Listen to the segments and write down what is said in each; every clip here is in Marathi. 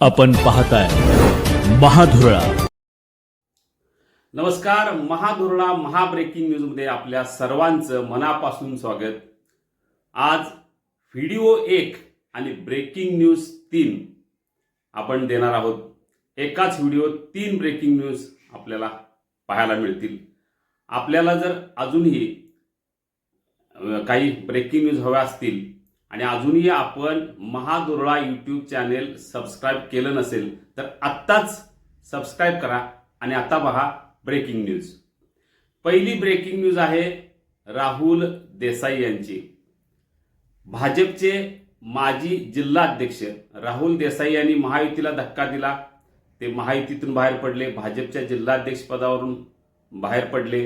आपण पाहताय महाधुरळा. नमस्कार महाधुरळा महाब्रेकिंग न्यूजमध्ये आपल्या सर्वांचं मनापासून स्वागत. आज व्हिडिओ एक आणि ब्रेकिंग न्यूज तीन आपण देणार आहोत. एकाच व्हिडिओ तीन ब्रेकिंग न्यूज आपल्याला पाहायला मिळतील. आपल्याला जर अजूनही काही ब्रेकिंग न्यूज हव्या असतील आणि अजूनही आपण महादुर्ळा यूट्यूब चॅनेल सबस्क्राईब केलं नसेल तर आत्ताच सबस्क्राईब करा आणि आता पहा ब्रेकिंग न्यूज पहिली ब्रेकिंग न्यूज आहे राहुल देसाई यांची. भाजपचे माजी जिल्हाध्यक्ष राहुल देसाई यांनी महायुतीला धक्का दिला. ते महायुतीतून बाहेर पडले भाजपच्या जिल्हाध्यक्ष पदावरून बाहेर पडले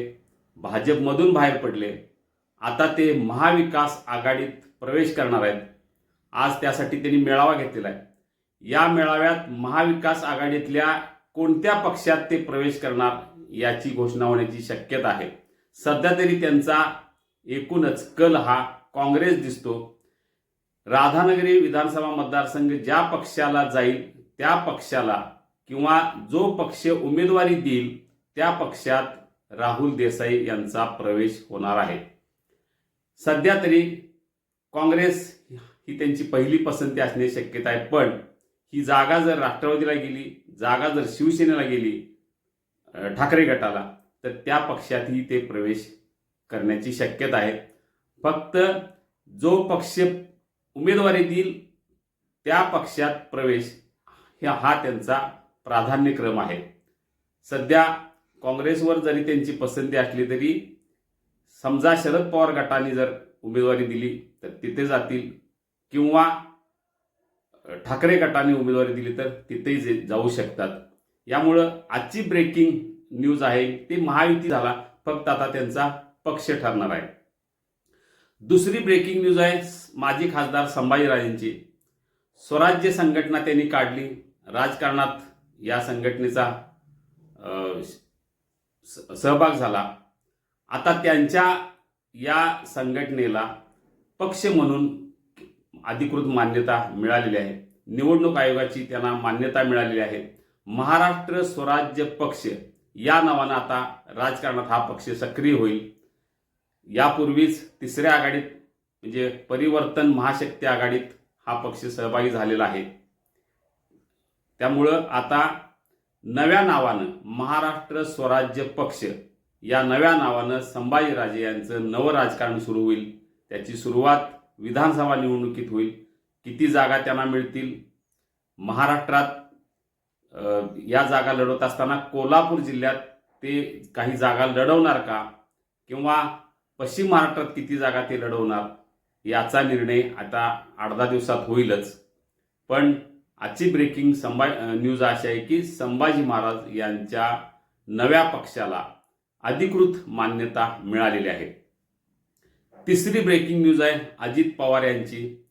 भाजपमधून बाहेर पडले. आता ते महाविकास आघाडीत प्रवेश करणार आहेत. आज त्यासाठी त्यांनी मेळावा घेतलेला आहे. या मेळाव्यात महाविकास आघाडीतल्या कोणत्या पक्षात ते प्रवेश करणार याची घोषणा होण्याची शक्यता आहे. सध्या तरी त्यांचा एकूणच कल हा काँग्रेस दिसतो. राधानगरी विधानसभा मतदारसंघ ज्या पक्षाला जाईल त्या पक्षाला किंवा जो पक्ष उमेदवारी देईल त्या पक्षात राहुल देसाई यांचा प्रवेश होणार आहे. सध्या तरी काँग्रेस ही त्यांची पहिली पसंती असण्याची शक्यता आहे. पण ही जागा जर राष्ट्रवादीला गेली जागा जर शिवसेनेला गेली ठाकरे गटाला तर त्या पक्षातही ते प्रवेश करण्याची शक्यता आहे. फक्त जो पक्ष उमेदवारी देईल त्या पक्षात प्रवेश हा त्यांचा प्राधान्यक्रम आहे. सध्या काँग्रेसवर जरी त्यांची पसंती असली तरी समजा शरद पवार गटाने जर उमेदवारी दिली तर तिथे जातील किंवा ठाकरे गटाने उमेदवारी दिली तर तिथेही जे- जाऊ शकतात. यामुळं आजची ब्रेकिंग न्यूज आहे ते महायुती झाला फक्त आता त्यांचा पक्ष ठरणार आहे. दुसरी ब्रेकिंग न्यूज आहे माजी खासदार संभाजीराजेंची स्वराज्य संघटना त्यांनी काढली राजकारणात या संघटनेचा स- सहभाग झाला. आता त्यांच्या या संघटनेला पक्ष म्हणून अधिकृत मान्यता मिळालेली आहे. निवडणूक आयोगाची त्यांना मान्यता मिळालेली आहे. महाराष्ट्र स्वराज्य पक्ष या नावानं आता राजकारणात हा पक्ष सक्रिय होईल. यापूर्वीच तिसऱ्या आघाडीत म्हणजे परिवर्तन महाशक्ती आघाडीत हा पक्ष सहभागी झालेला आहे. त्यामुळं आता नव्या नावानं महाराष्ट्र स्वराज्य पक्ष या नव्या नावानं संभाजीराजे यांचं नवं राजकारण सुरू होईल. त्याची सुरुवात विधानसभा निवडणुकीत होईल. किती जागा त्यांना मिळतील? महाराष्ट्रात या जागा लढवत असताना कोल्हापूर जिल्ह्यात ते काही जागा लढवणार का? किंवा पश्चिम महाराष्ट्रात किती जागा ते लढवणार? याचा निर्णय आता आठ दहा दिवसात होईलच. पण आजची ब्रेकिंग संभा न्यूज अशी आहे की संभाजी महाराज यांच्या नव्या पक्षाला अधिकृत मान्यता मिळालेली आहे. तिसरी ब्रेकिंग न्यूज आहे अजित पवार यांची.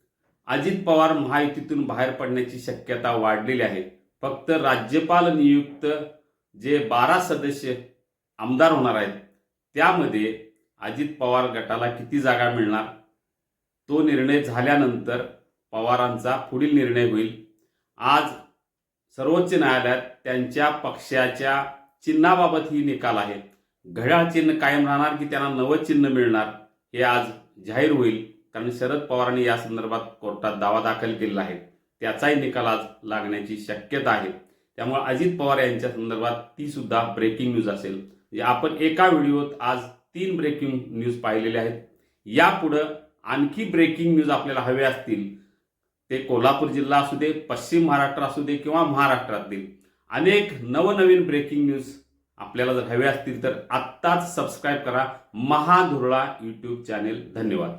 अजित पवार महायुतीतून बाहेर पडण्याची शक्यता वाढलेली आहे. फक्त राज्यपाल नियुक्त जे बारा सदस्य आमदार होणार आहेत त्यामध्ये अजित पवार गटाला किती जागा मिळणार? तो निर्णय झाल्यानंतर पवारांचा पुढील निर्णय होईल. आज सर्वोच्च न्यायालयात त्यांच्या पक्षाच्या चिन्हाबाबत ही निकाल आहे. घड्याळ चिन्ह कायम राहणार की त्यांना नवं चिन्ह मिळणार? हे आज जाहीर होईल. कारण शरद पवारांनी या संदर्भात कोर्टात दावा दाखल केलेला आहे. त्याचाही निकाल आज लागण्याची शक्यता आहे. त्यामुळे अजित पवार यांच्या संदर्भात ती सुद्धा ब्रेकिंग न्यूज असेल. म्हणजे आपण एका व्हिडिओत आज तीन ब्रेकिंग न्यूज पाहिलेले आहेत. यापुढं आणखी ब्रेकिंग न्यूज आपल्याला हवे असतील ते कोल्हापूर जिल्हा असू दे पश्चिम महाराष्ट्र असू दे किंवा महाराष्ट्रातील अनेक नवनवीन ब्रेकिंग न्यूज आपल्याला जर हवे असतील तर आत्ताच सबस्क्राईब करा. महाधुरळा यूट्यूब चॅनेल धन्यवाद.